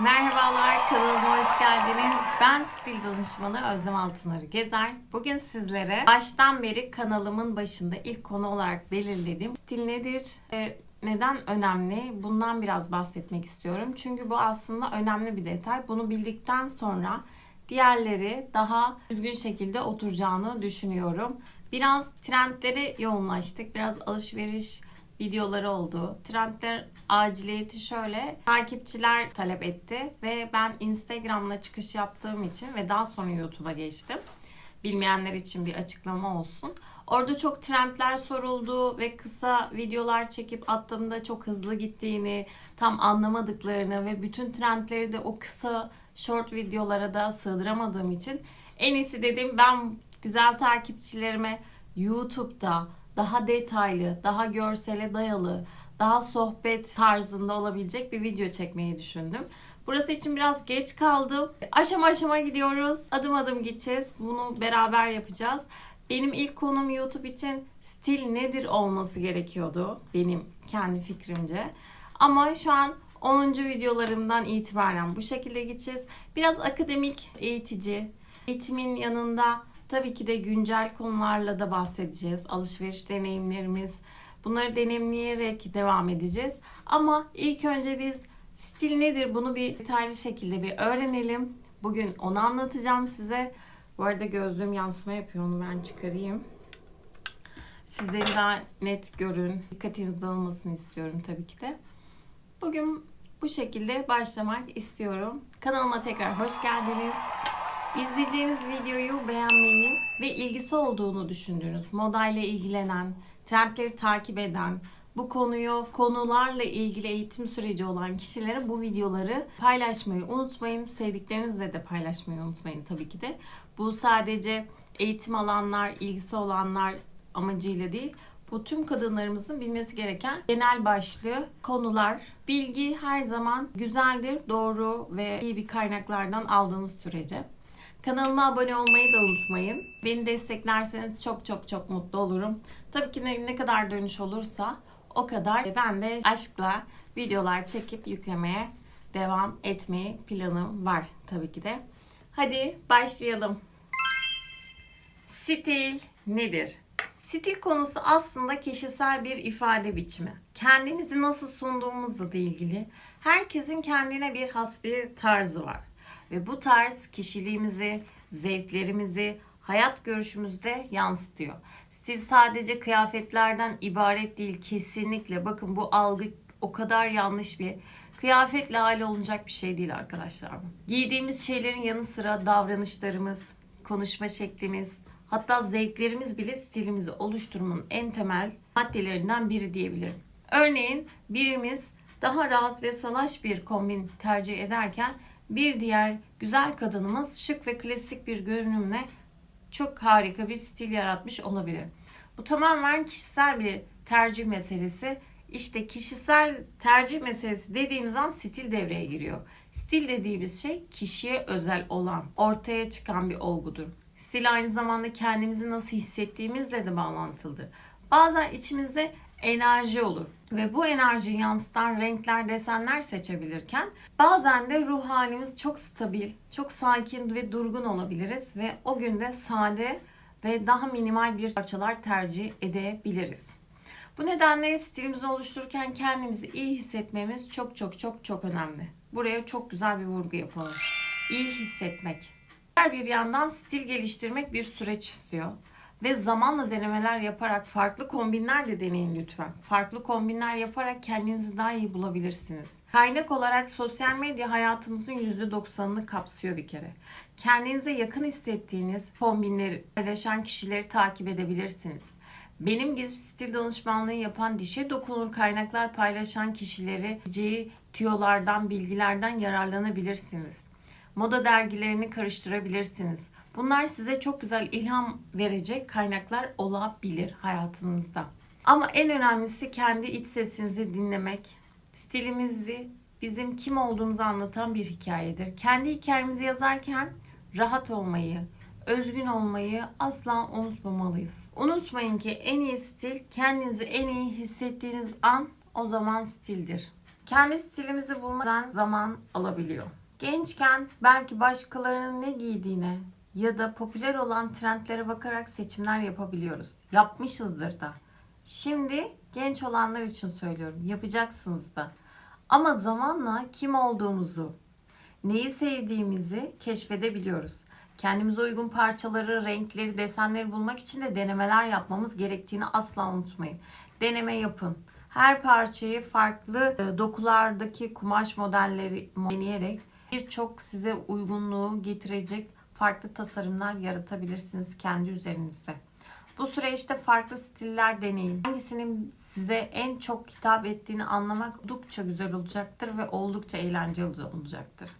Merhabalar, kanalıma hoş geldiniz. Ben stil danışmanı Özlem Altınarı Gezer. Bugün sizlere baştan beri kanalımın başında ilk konu olarak belirlediğim stil nedir, e, neden önemli bundan biraz bahsetmek istiyorum. Çünkü bu aslında önemli bir detay. Bunu bildikten sonra diğerleri daha düzgün şekilde oturacağını düşünüyorum. Biraz trendlere yoğunlaştık. Biraz alışveriş videoları oldu. Trendler aciliyeti şöyle. Takipçiler talep etti ve ben Instagram'la çıkış yaptığım için ve daha sonra YouTube'a geçtim. Bilmeyenler için bir açıklama olsun. Orada çok trendler soruldu ve kısa videolar çekip attığımda çok hızlı gittiğini, tam anlamadıklarını ve bütün trendleri de o kısa short videolara da sığdıramadığım için en iyisi dedim ben güzel takipçilerime YouTube'da daha detaylı, daha görsele dayalı, daha sohbet tarzında olabilecek bir video çekmeyi düşündüm. Burası için biraz geç kaldım. Aşama aşama gidiyoruz. Adım adım gideceğiz. Bunu beraber yapacağız. Benim ilk konum YouTube için stil nedir olması gerekiyordu. Benim kendi fikrimce. Ama şu an 10. videolarımdan itibaren bu şekilde gideceğiz. Biraz akademik, eğitici, eğitimin yanında tabii ki de güncel konularla da bahsedeceğiz. Alışveriş deneyimlerimiz, bunları deneyimleyerek devam edeceğiz. Ama ilk önce biz stil nedir bunu bir detaylı şekilde bir öğrenelim. Bugün onu anlatacağım size. Bu arada gözlüğüm yansıma yapıyor onu ben çıkarayım. Siz beni daha net görün. Dikkatiniz dağılmasını istiyorum tabii ki de. Bugün bu şekilde başlamak istiyorum. Kanalıma tekrar hoş geldiniz. İzleyeceğiniz videoyu beğenmeyi ve ilgisi olduğunu düşündüğünüz, modayla ilgilenen, trendleri takip eden, bu konuyu, konularla ilgili eğitim süreci olan kişilere bu videoları paylaşmayı unutmayın. Sevdiklerinizle de paylaşmayı unutmayın tabii ki de. Bu sadece eğitim alanlar, ilgisi olanlar amacıyla değil. Bu tüm kadınlarımızın bilmesi gereken genel başlığı konular. Bilgi her zaman güzeldir, doğru ve iyi bir kaynaklardan aldığınız sürece. Kanalıma abone olmayı da unutmayın. Beni desteklerseniz çok çok çok mutlu olurum. Tabii ki ne, ne kadar dönüş olursa o kadar ben de aşkla videolar çekip yüklemeye devam etmeyi planım var tabii ki de. Hadi başlayalım. Stil nedir? Stil konusu aslında kişisel bir ifade biçimi. Kendimizi nasıl sunduğumuzla da ilgili herkesin kendine bir has bir tarzı var. Ve bu tarz kişiliğimizi, zevklerimizi, hayat görüşümüzü de yansıtıyor. Stil sadece kıyafetlerden ibaret değil kesinlikle. Bakın bu algı o kadar yanlış bir kıyafetle hali olacak bir şey değil arkadaşlar. Giydiğimiz şeylerin yanı sıra davranışlarımız, konuşma şeklimiz, hatta zevklerimiz bile stilimizi oluşturmanın en temel maddelerinden biri diyebilirim. Örneğin birimiz daha rahat ve salaş bir kombin tercih ederken bir diğer güzel kadınımız şık ve klasik bir görünümle çok harika bir stil yaratmış olabilir. Bu tamamen kişisel bir tercih meselesi. İşte kişisel tercih meselesi dediğimiz an stil devreye giriyor. Stil dediğimiz şey kişiye özel olan, ortaya çıkan bir olgudur. Stil aynı zamanda kendimizi nasıl hissettiğimizle de bağlantılıdır. Bazen içimizde enerji olur ve bu enerjiyi yansıtan renkler, desenler seçebilirken bazen de ruh halimiz çok stabil, çok sakin ve durgun olabiliriz ve o günde sade ve daha minimal bir parçalar tercih edebiliriz. Bu nedenle stilimizi oluştururken kendimizi iyi hissetmemiz çok çok çok çok önemli. Buraya çok güzel bir vurgu yapalım. İyi hissetmek. Diğer bir yandan stil geliştirmek bir süreç istiyor. Ve zamanla denemeler yaparak farklı kombinler de deneyin lütfen. Farklı kombinler yaparak kendinizi daha iyi bulabilirsiniz. Kaynak olarak sosyal medya hayatımızın %90'ını kapsıyor bir kere. Kendinize yakın hissettiğiniz kombinleri paylaşan kişileri takip edebilirsiniz. Benim gibi stil danışmanlığı yapan dişe dokunur kaynaklar paylaşan kişileri tüyolardan, bilgilerden yararlanabilirsiniz. Moda dergilerini karıştırabilirsiniz. Bunlar size çok güzel ilham verecek kaynaklar olabilir hayatınızda. Ama en önemlisi kendi iç sesinizi dinlemek, stilimizi, bizim kim olduğumuzu anlatan bir hikayedir. Kendi hikayemizi yazarken rahat olmayı, özgün olmayı asla unutmamalıyız. Unutmayın ki en iyi stil kendinizi en iyi hissettiğiniz an o zaman stildir. Kendi stilimizi bulmadan zaman alabiliyor. Gençken belki başkalarının ne giydiğine ya da popüler olan trendlere bakarak seçimler yapabiliyoruz. Yapmışızdır da. Şimdi genç olanlar için söylüyorum. Yapacaksınız da. Ama zamanla kim olduğumuzu, neyi sevdiğimizi keşfedebiliyoruz. Kendimize uygun parçaları, renkleri, desenleri bulmak için de denemeler yapmamız gerektiğini asla unutmayın. Deneme yapın. Her parçayı farklı e, dokulardaki kumaş modelleri deneyerek birçok size uygunluğu getirecek farklı tasarımlar yaratabilirsiniz kendi üzerinizde. Bu süreçte farklı stiller deneyin. Hangisinin size en çok hitap ettiğini anlamak oldukça güzel olacaktır ve oldukça eğlenceli olacaktır.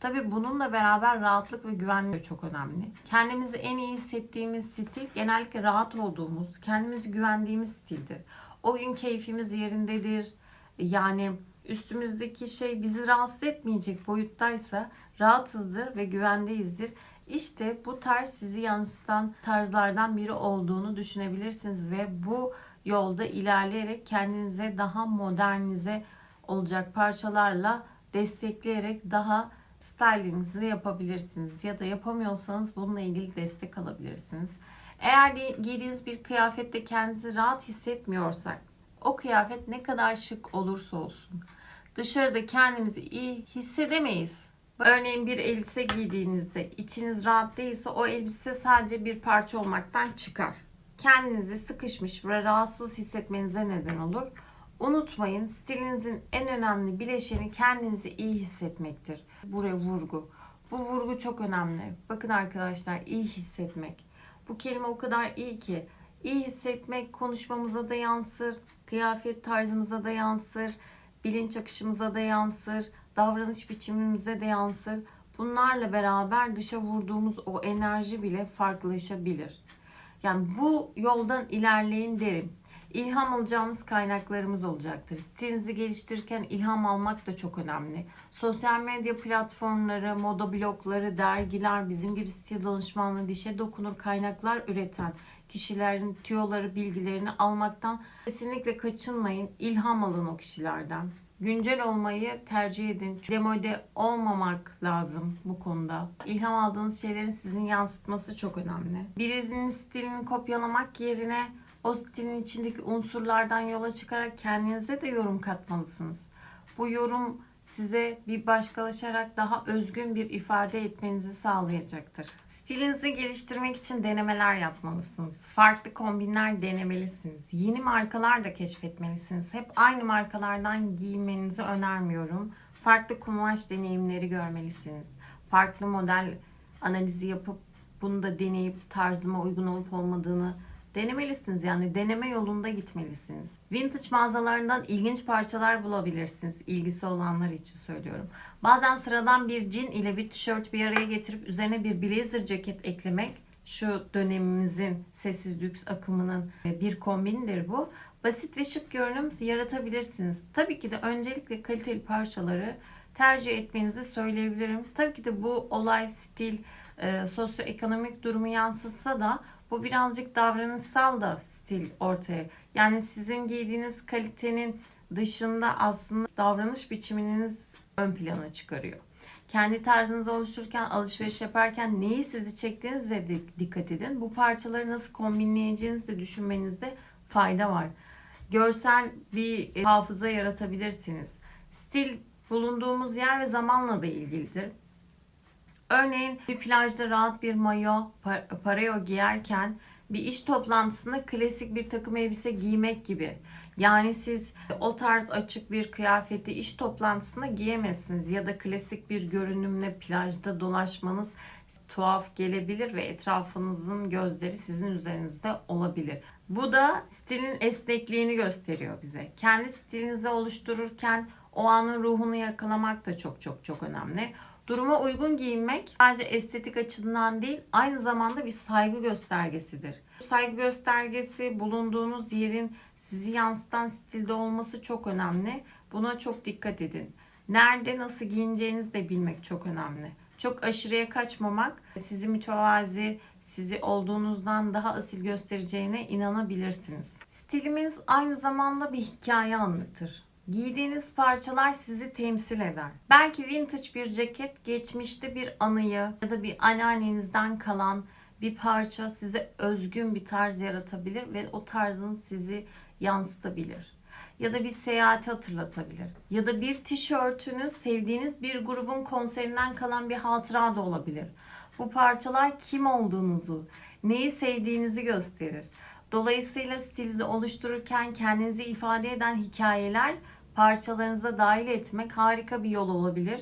Tabii bununla beraber rahatlık ve güvenlik de çok önemli. Kendimizi en iyi hissettiğimiz stil genellikle rahat olduğumuz, kendimizi güvendiğimiz stildir. O gün keyfimiz yerindedir. Yani üstümüzdeki şey bizi rahatsız etmeyecek boyuttaysa rahatızdır ve güvendeyizdir. İşte bu tarz sizi yansıtan tarzlardan biri olduğunu düşünebilirsiniz ve bu yolda ilerleyerek kendinize daha modernize olacak parçalarla destekleyerek daha stylinginizi yapabilirsiniz ya da yapamıyorsanız bununla ilgili destek alabilirsiniz. Eğer giydiğiniz bir kıyafette kendinizi rahat hissetmiyorsak o kıyafet ne kadar şık olursa olsun dışarıda kendimizi iyi hissedemeyiz. Örneğin bir elbise giydiğinizde içiniz rahat değilse o elbise sadece bir parça olmaktan çıkar. Kendinizi sıkışmış ve rahatsız hissetmenize neden olur. Unutmayın stilinizin en önemli bileşeni kendinizi iyi hissetmektir. Buraya vurgu. Bu vurgu çok önemli. Bakın arkadaşlar iyi hissetmek. Bu kelime o kadar iyi ki. İyi hissetmek konuşmamıza da yansır, kıyafet tarzımıza da yansır, bilinç akışımıza da yansır, davranış biçimimize de yansır. Bunlarla beraber dışa vurduğumuz o enerji bile farklılaşabilir. Yani bu yoldan ilerleyin derim. İlham alacağımız kaynaklarımız olacaktır. Stilinizi geliştirirken ilham almak da çok önemli. Sosyal medya platformları, moda blogları, dergiler, bizim gibi stil danışmanlığı dişe dokunur kaynaklar üreten kişilerin tüyoları, bilgilerini almaktan kesinlikle kaçınmayın. İlham alın o kişilerden. Güncel olmayı tercih edin. Demode olmamak lazım bu konuda. İlham aldığınız şeylerin sizin yansıtması çok önemli. Birisinin stilini kopyalamak yerine o stilin içindeki unsurlardan yola çıkarak kendinize de yorum katmalısınız. Bu yorum size bir başkalaşarak daha özgün bir ifade etmenizi sağlayacaktır. Stilinizi geliştirmek için denemeler yapmalısınız. Farklı kombinler denemelisiniz. Yeni markalar da keşfetmelisiniz. Hep aynı markalardan giymenizi önermiyorum. Farklı kumaş deneyimleri görmelisiniz. Farklı model analizi yapıp bunu da deneyip tarzıma uygun olup olmadığını denemelisiniz. Yani deneme yolunda gitmelisiniz. Vintage mağazalarından ilginç parçalar bulabilirsiniz. İlgisi olanlar için söylüyorum. Bazen sıradan bir jean ile bir tişört bir araya getirip üzerine bir blazer ceket eklemek şu dönemimizin sessiz lüks akımının bir kombinidir bu. Basit ve şık görünüm yaratabilirsiniz. Tabii ki de öncelikle kaliteli parçaları tercih etmenizi söyleyebilirim. Tabii ki de bu olay stil, e, sosyoekonomik durumu yansıtsa da bu birazcık davranışsal da stil ortaya. Yani sizin giydiğiniz kalitenin dışında aslında davranış biçiminiz ön plana çıkarıyor. Kendi tarzınızı oluştururken, alışveriş yaparken neyi sizi çektiğinizle de dikkat edin. Bu parçaları nasıl kombinleyeceğinizi de düşünmenizde fayda var. Görsel bir e, hafıza yaratabilirsiniz. Stil bulunduğumuz yer ve zamanla da ilgilidir. Örneğin bir plajda rahat bir mayo, pareo giyerken bir iş toplantısında klasik bir takım elbise giymek gibi. Yani siz o tarz açık bir kıyafeti iş toplantısında giyemezsiniz ya da klasik bir görünümle plajda dolaşmanız tuhaf gelebilir ve etrafınızın gözleri sizin üzerinizde olabilir. Bu da stilin esnekliğini gösteriyor bize. Kendi stilinizi oluştururken o anın ruhunu yakalamak da çok çok çok önemli. Duruma uygun giyinmek sadece estetik açıdan değil aynı zamanda bir saygı göstergesidir. Saygı göstergesi bulunduğunuz yerin sizi yansıtan stilde olması çok önemli. Buna çok dikkat edin. Nerede nasıl giyineceğinizi de bilmek çok önemli. Çok aşırıya kaçmamak sizi mütevazi, sizi olduğunuzdan daha asil göstereceğine inanabilirsiniz. Stilimiz aynı zamanda bir hikaye anlatır Giydiğiniz parçalar sizi temsil eder. Belki vintage bir ceket geçmişte bir anıyı ya da bir anneannenizden kalan bir parça size özgün bir tarz yaratabilir ve o tarzın sizi yansıtabilir. Ya da bir seyahati hatırlatabilir. Ya da bir tişörtünüz sevdiğiniz bir grubun konserinden kalan bir hatıra da olabilir. Bu parçalar kim olduğunuzu, neyi sevdiğinizi gösterir. Dolayısıyla stilizi oluştururken kendinizi ifade eden hikayeler parçalarınıza dahil etmek harika bir yol olabilir.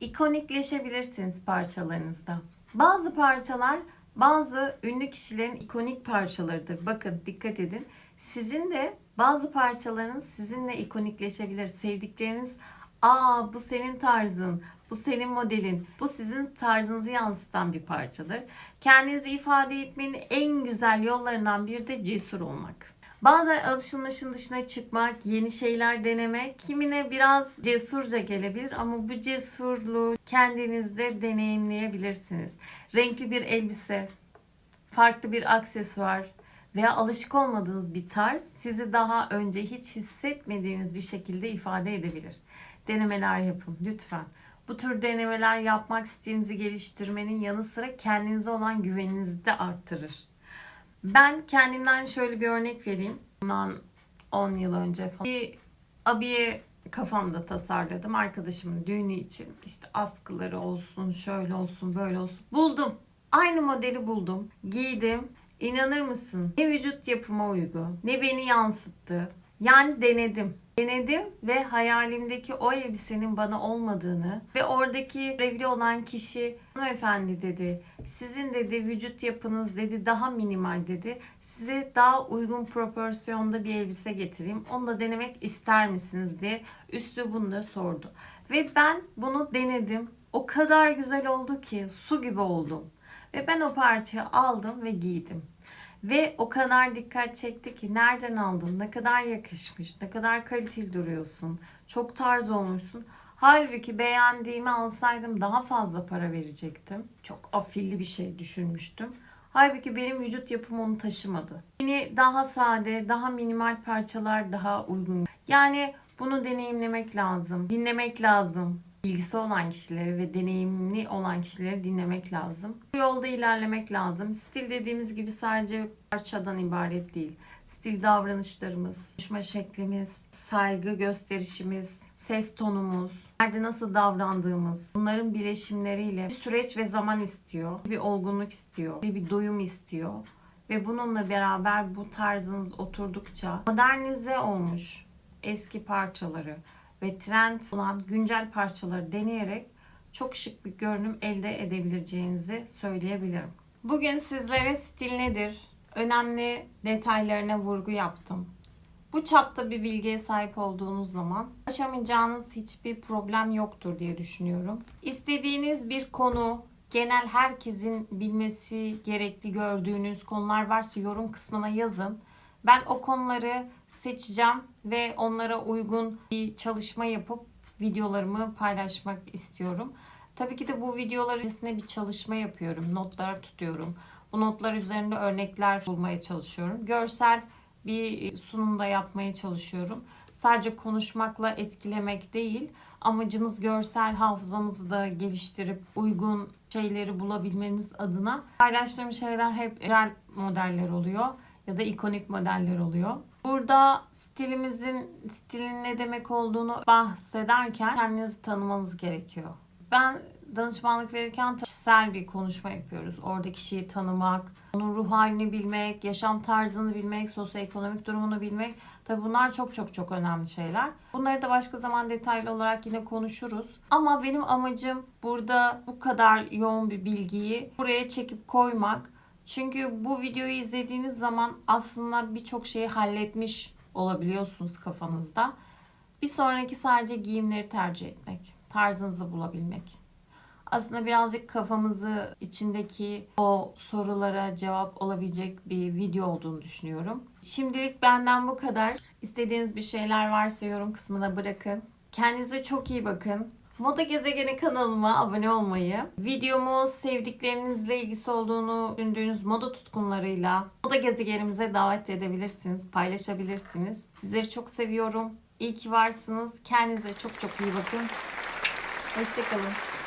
İkonikleşebilirsiniz parçalarınızda. Bazı parçalar bazı ünlü kişilerin ikonik parçalarıdır. Bakın dikkat edin. Sizin de bazı parçalarınız sizinle ikonikleşebilir. Sevdikleriniz aa bu senin tarzın, bu senin modelin, bu sizin tarzınızı yansıtan bir parçadır. Kendinizi ifade etmenin en güzel yollarından biri de cesur olmak. Bazen alışılmışın dışına çıkmak, yeni şeyler denemek kimine biraz cesurca gelebilir ama bu cesurluğu kendinizde deneyimleyebilirsiniz. Renkli bir elbise, farklı bir aksesuar veya alışık olmadığınız bir tarz sizi daha önce hiç hissetmediğiniz bir şekilde ifade edebilir. Denemeler yapın lütfen. Bu tür denemeler yapmak stilinizi geliştirmenin yanı sıra kendinize olan güveninizi de arttırır. Ben kendimden şöyle bir örnek vereyim. Bundan 10 yıl önce falan. Bir abiye kafamda tasarladım arkadaşımın düğünü için. İşte askıları olsun, şöyle olsun, böyle olsun. Buldum. Aynı modeli buldum. Giydim. İnanır mısın? Ne vücut yapıma uygun, ne beni yansıttı. Yani denedim. Denedim ve hayalimdeki o elbisenin bana olmadığını ve oradaki revli olan kişi hanımefendi dedi. Sizin dedi vücut yapınız dedi daha minimal dedi. Size daha uygun proporsiyonda bir elbise getireyim. Onu da denemek ister misiniz diye üslubunu da sordu. Ve ben bunu denedim. O kadar güzel oldu ki su gibi oldum. Ve ben o parçayı aldım ve giydim. Ve o kadar dikkat çekti ki nereden aldın, ne kadar yakışmış, ne kadar kaliteli duruyorsun, çok tarz olmuşsun. Halbuki beğendiğimi alsaydım daha fazla para verecektim. Çok afilli bir şey düşünmüştüm. Halbuki benim vücut yapım onu taşımadı. Yine daha sade, daha minimal parçalar daha uygun. Yani bunu deneyimlemek lazım, dinlemek lazım bilgisi olan kişileri ve deneyimli olan kişileri dinlemek lazım. Bu yolda ilerlemek lazım. Stil dediğimiz gibi sadece parçadan ibaret değil. Stil davranışlarımız, konuşma şeklimiz, saygı gösterişimiz, ses tonumuz, nerede nasıl davrandığımız, bunların bileşimleriyle bir süreç ve zaman istiyor, bir olgunluk istiyor, bir doyum istiyor. Ve bununla beraber bu tarzınız oturdukça modernize olmuş eski parçaları, ve trend olan güncel parçaları deneyerek çok şık bir görünüm elde edebileceğinizi söyleyebilirim. Bugün sizlere stil nedir? Önemli detaylarına vurgu yaptım. Bu çapta bir bilgiye sahip olduğunuz zaman aşamayacağınız hiçbir problem yoktur diye düşünüyorum. İstediğiniz bir konu, genel herkesin bilmesi gerekli gördüğünüz konular varsa yorum kısmına yazın. Ben o konuları seçeceğim ve onlara uygun bir çalışma yapıp videolarımı paylaşmak istiyorum. Tabii ki de bu videolar içerisinde bir çalışma yapıyorum. Notlar tutuyorum. Bu notlar üzerinde örnekler bulmaya çalışıyorum. Görsel bir sunumda yapmaya çalışıyorum. Sadece konuşmakla etkilemek değil, amacımız görsel hafızanızı da geliştirip uygun şeyleri bulabilmeniz adına paylaştığım şeyler hep real modeller oluyor ya da ikonik modeller oluyor. Burada stilimizin stilin ne demek olduğunu bahsederken kendinizi tanımanız gerekiyor. Ben danışmanlık verirken kişisel bir konuşma yapıyoruz. Orada kişiyi tanımak, onun ruh halini bilmek, yaşam tarzını bilmek, sosyoekonomik durumunu bilmek. Tabii bunlar çok çok çok önemli şeyler. Bunları da başka zaman detaylı olarak yine konuşuruz. Ama benim amacım burada bu kadar yoğun bir bilgiyi buraya çekip koymak çünkü bu videoyu izlediğiniz zaman aslında birçok şeyi halletmiş olabiliyorsunuz kafanızda. Bir sonraki sadece giyimleri tercih etmek, tarzınızı bulabilmek. Aslında birazcık kafamızı içindeki o sorulara cevap olabilecek bir video olduğunu düşünüyorum. Şimdilik benden bu kadar. İstediğiniz bir şeyler varsa yorum kısmına bırakın. Kendinize çok iyi bakın. Moda Gezegeni kanalıma abone olmayı, videomu sevdiklerinizle ilgisi olduğunu düşündüğünüz moda tutkunlarıyla Moda Gezegenimize davet edebilirsiniz, paylaşabilirsiniz. Sizleri çok seviyorum. İyi ki varsınız. Kendinize çok çok iyi bakın. Hoşçakalın.